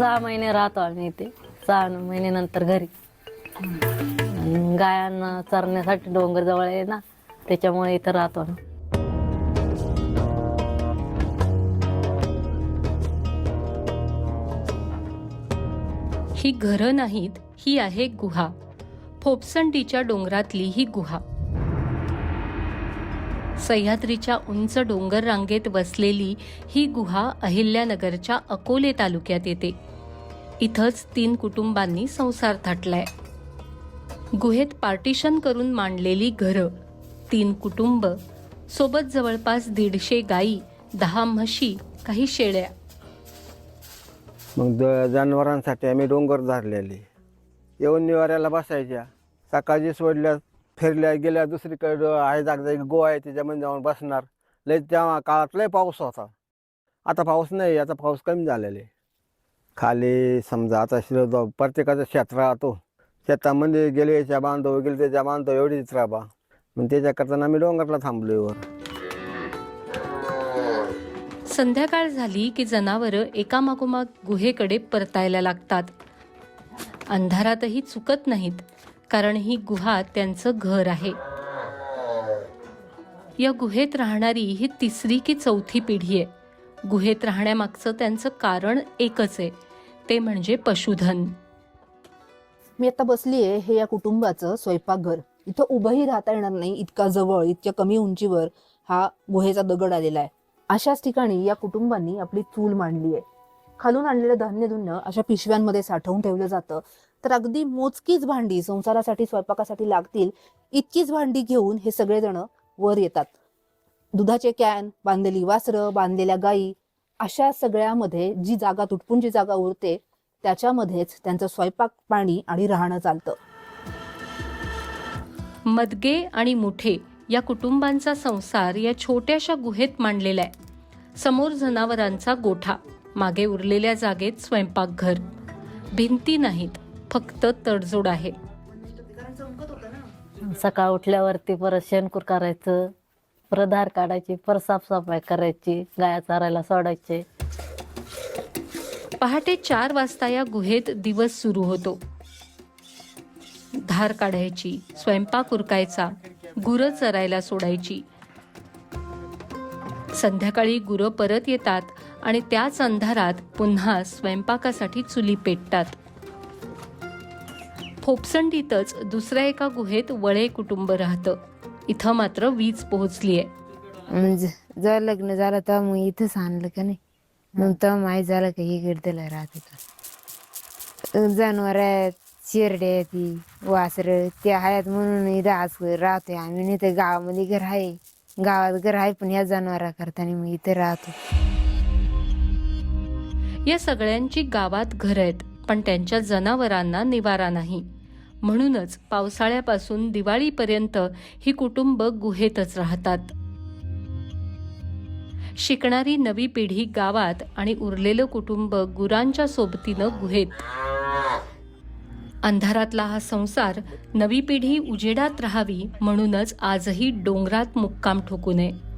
सहा महिने राहतो आम्ही इथे. सहा महिन्यानंतर घरी. आणि गायांना चरण्यासाठी डोंगर जवळ आहे ना त्याच्यामुळे इथं राहतो ना ही घरं नाहीत ही आहे गुहा. फोपसंडीच्या डोंगरातली ही गुहा. सह्याद्रीच्या उंच डोंगर रांगेत वसलेली ही गुहा अहिल्यानगरच्या अकोले तालुक्यात येते. इथंच तीन कुटुंबांनी संसार थाटलाय. गुहेत पार्टिशन करून मांडलेली घरं तीन कुटुंब सोबत जवळपास दीडशे गायी दहा म्हशी काही शेळ्या. मग द जनावरांसाठी आम्ही डोंगर धरलेले येऊन निवाऱ्याला बसायच्या. सकाळची सोडल्या फिरल्या गेल्या दुसरीकडं आहे जागजा एक गो आहे त्याच्यामध्ये जाऊन बसणार. लय तेव्हा काळात लय पाऊस होता. आता पाऊस नाही आता पाऊस कमी झालेले खाली समजा आता शिरद प्रत्येकाचं शेत राहतो. शेतामध्ये गेले याच्या बांधव गेले त्याच्या बांधव एवढीच राबा. मग त्याच्याकरता आम्ही डोंगरला थांबलो वर. संध्याकाळ झाली की जनावरं एकामागोमाग गुहेकडे परतायला लागतात. अंधारातही चुकत नाहीत कारण ही गुहा त्यांचं घर आहे. या गुहेत राहणारी ही तिसरी की चौथी पिढी आहे. गुहेत राहण्यामागचं त्यांचं कारण एकच आहे. ते म्हणजे पशुधन. मी आता बसली आहे हे या कुटुंबाचं स्वयंपाकघर. इथं उभंही राहता येणार नाही इतका जवळ इतक्या कमी उंचीवर हा गुहेचा दगड आलेला आहे. अशाच ठिकाणी या कुटुंबांनी आपली चूल मांडली आहे. खालून आणलेलं धान्य धुन्न अशा पिशव्यांमध्ये साठवून ठेवलं जातं. तर अगदी मोजकीच भांडी संसारासाठी स्वयंपाकासाठी लागतील इतकीच भांडी घेऊन हे सगळेजण वर येतात. दुधाचे कॅन बांधलेली वासरं बांधलेल्या गायी अशा सगळ्यामध्ये जी जागा तुटपून जी जागा उरते त्याच्यामध्येच त्यांचं स्वयंपाक पाणी आणि राहणं चालतं. मदगे आणि मुठे या कुटुंबांचा संसार या छोट्याशा गुहेत मांडलेला आहे. समोर जनावरांचा गोठा मागे उरलेल्या जागेत स्वयंपाकघर. भिंती नाहीत फक्त तडजोड आहे. सकाळ उठल्यावरती परत शेणकूर करायचं प्रधार काढायची परत साफसफाई करायची गाया चारायला सोडायचे. पहाटे चार वाजता या गुहेत दिवस सुरू होतो. धार काढायची स्वयंपाक उरकायचा गुरं चरायला सोडायची. संध्याकाळी गुरं परत येतात आणि त्याच अंधारात पुन्हा स्वयंपाकासाठी चुली पेटतात. फोपसंडीतच दुसऱ्या एका गुहेत वळे कुटुंब राहतं. इथं मात्र वीज पोहोचलीय म्हणजे जेव्हा लग्न झालं तेव्हा मग इथंच आणलं का नाही? मग तेव्हा माहीत झालं का इकडे त्याला राहत होतं जनावर आहेत शेरडे आहेत ती वासर ते आहेत म्हणून इथं आज राहतोय आम्ही. नाही तर गावामध्ये घर आहे. गावात घर आहे पण या जनावरा करताना मग इथं राहतो या सगळ्यांची गावात घर आहेत पण त्यांच्या जनावरांना निवारा नाही. म्हणूनच पावसाळ्यापासून दिवाळीपर्यंत ही कुटुंब गुहेतच राहतात. शिकणारी नवी पिढी गावात आणि उरलेलं कुटुंब गुरांच्या सोबतीनं गुहेत. अंधारातला हा संसार नवी पिढी उजेडात राहावी म्हणूनच आजही डोंगरात मुक्काम ठोकू नये.